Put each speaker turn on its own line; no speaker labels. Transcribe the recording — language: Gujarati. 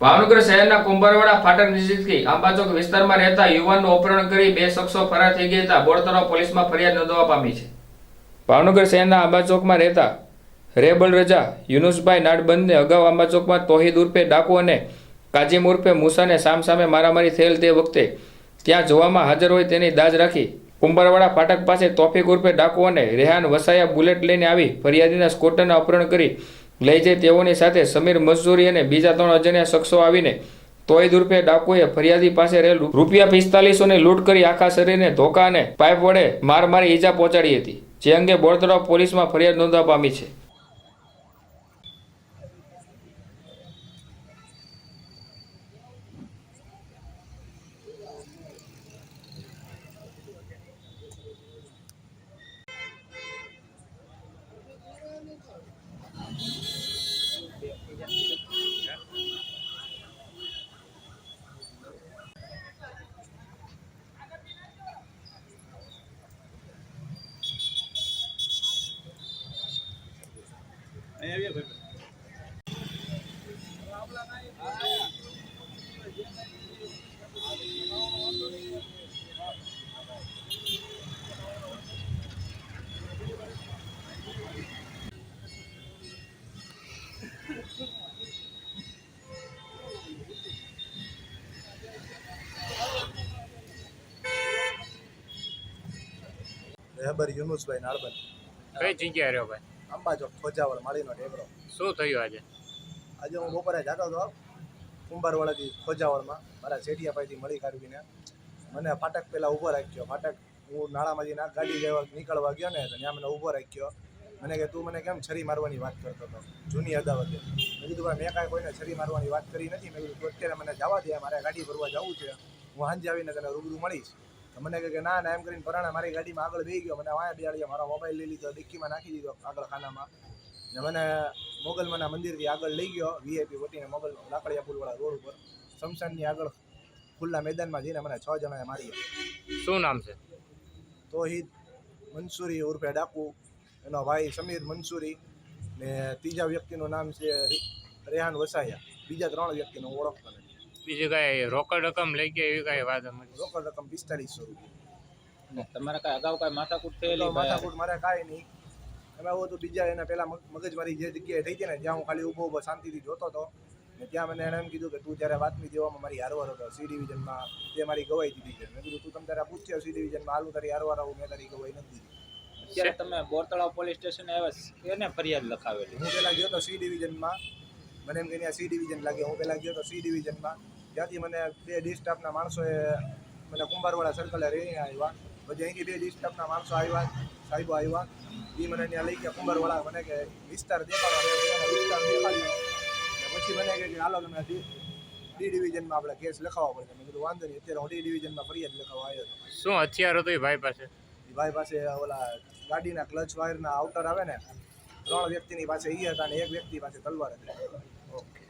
ભાવનગર શહેરના કુંભારવાડા ફાટક નજીકથી આંબાચોક વિસ્તારમાં રહેતા યુવાનનું અપહરણ કરી બે શખ્સો ફરાર થઈ ગયા હતા. બોડતરા પોલીસમાં ફરિયાદ નોંધવા પામી છે. ભાવનગર શહેરના આંબાચોકમાં રહેતા રેબલ રજા યુનુસભાઈ નાડબંધને અગાઉ આંબાચોકમાં તોહિદ ઉર્ફે ડાકુ અને કાજીમ ઉર્ફે મૂસાને સામસામે મારામારી થયેલ તે વખતે ત્યાં જોવામાં હાજર હોય તેની દાજ રાખી કુંભારવાડા ફાટક પાસે તોફિક ઉર્ફે ડાકુ અને રેહાન વસાયા બુલેટ લઈને આવી ફરિયાદીના સ્કૂટરને અપહરણ કરી લઈ જઈ તેઓની સાથે સમીર મજૂરી અને બીજા ત્રણ અજાણ્યા શખ્સો આવીને તોય રૂપે ડાકુએ ફરિયાદી પાસે રહેલું રૂપિયા પિસ્તાલીસો ની લૂંટ કરી આખા શરીરને ધોકા અને પાઇપ વડે માર મારી ઈજા પહોંચાડી હતી, જે અંગે બોરતળાવ પોલીસમાં ફરિયાદ નોંધવા પામી છે.
રહેબર યુનુસભાઈ નાળબન
કઈ જગ્યાએ રહ્યો ભાઈ?
અંબાજો ખોજાવળ માળીનો ટેકરો
શું થયું આજે?
આજે હું બપોરે જતો હતો કુંભારવાડાથી ખોજાવળમાં મારા શેઠિયા પાસેથી મળી કાઢવીને મને ફાટક પહેલાં ઊભો રાખ્યો. ફાટક હું નાળામાંથી ના ગાડી લેવા નીકળવા ગયો ને તો ત્યાં મને ઊભો રાખ્યો. મને કે તું મને કેમ છરી મારવાની વાત કરતો હતો? જૂની અદાવતે. મેં કીધું ભાઈ મેં કાંઈ કોઈને છરી મારવાની વાત કરી નથી. મેં કીધું અત્યારે મને જવા દે મારે ગાડી ભરવા જવું છે. હું સાંજે આવીને તને રૂબરૂ મળીશ. મને કહે કે ના ના એમ કરીને પરાણા મારી ગાડીમાં આગળ બેહી ગયો. મને વાયા બેહાડ્યા મારો મોબાઈલ લઈ લીધો ડિક્કીમાં નાખી દીધો આગળ ખાનામાં ને મને મોગલમાના મંદિરથી આગળ લઈ ગયો વીઆઈપી વટીને મોગલ લાકડિયા પુલવાળા રોડ ઉપર. શમશાનની આગળ ખુલ્લા મેદાનમાં જઈને મને છ જણાએ મારી
શું નામ છે?
તોહિદ મંસૂરી ઉર્ફે ડાકુ. એનો ભાઈ સમીર મંસૂરી ને ત્રીજા વ્યક્તિનું નામ છે રેહાન વસાયા. બીજા ત્રણ વ્યક્તિનો ઓળખ ઓળખતો નથી.
બીજું કઈ રોકડ રકમ લઈ ગયા એવી કઈ વાત અમારી?
રોકડ રકમ પિસ્તાલીસો રૂપિયા.
તમારે કાંઈ અગાઉ કાંઈ માથાકૂટ થયેલી
તો માથાકૂટ મારે કાંઈ નહીં. એમાં એવું હતું બીજા એના પહેલાં મગજમારી જે જગ્યાએ થઈ હતી ને જ્યાં હું ખાલી ઊભો ઊભો શાંતિથી જોતો હતો ને ત્યાં મને એણે એમ કીધું કે તું જ્યારે વાતની દેવામાં મારી હારવાર હતો સી ડિવિઝનમાં તે મારી ગવાઈ દીધી છે. મેં કીધું તું તમે તારા પૂછ્યો સી ડિવિઝનમાં હાલું તારી હારવાર આવું મેં તારી ગવાઈ નથી દીધી.
અત્યારે તમે બોરતળાવ પોલીસ સ્ટેશન આવ્યા એને ફરિયાદ લખાવેલી.
હું પહેલાં ગયો તો સી ડિવિઝનમાં મને એમ કે સી ડિવિઝન લાગે હું પહેલાં ગયો તો સી ડિવિઝનમાં ત્યાંથી મને બે ડી સ્ટાફના માણસોએ મને કુંભારવાળા સર્કલે રહીને આવ્યા. પછી અહીંથી બે ડી સ્ટાફના માણસો આવ્યા સાહેબો આવ્યા. એ મને ત્યાં લઈ ગયા. કુંભારવાળા મને કે વિસ્તાર દેખાડો. વિસ્તાર દેખાડ્યો પછી મને કે હાલો તમે ડી ડી ડિવિઝનમાં આપણે કેસ લખાવવા પડશે મેં કીધું વાંધો નહીં. અત્યારે હું ડી ડિવિઝનમાં ફરિયાદ લખાવવા આવ્યો હતો
શું હથિયાર હતું એ ભાઈ પાસે?
ભાઈ પાસે ઓલા ગાડીના ક્લચ વાયરના આઉટર આવે ને ત્રણ વ્યક્તિની પાસે એ હતા અને એક વ્યક્તિ પાસે તલવાર હતી.
ઓકે.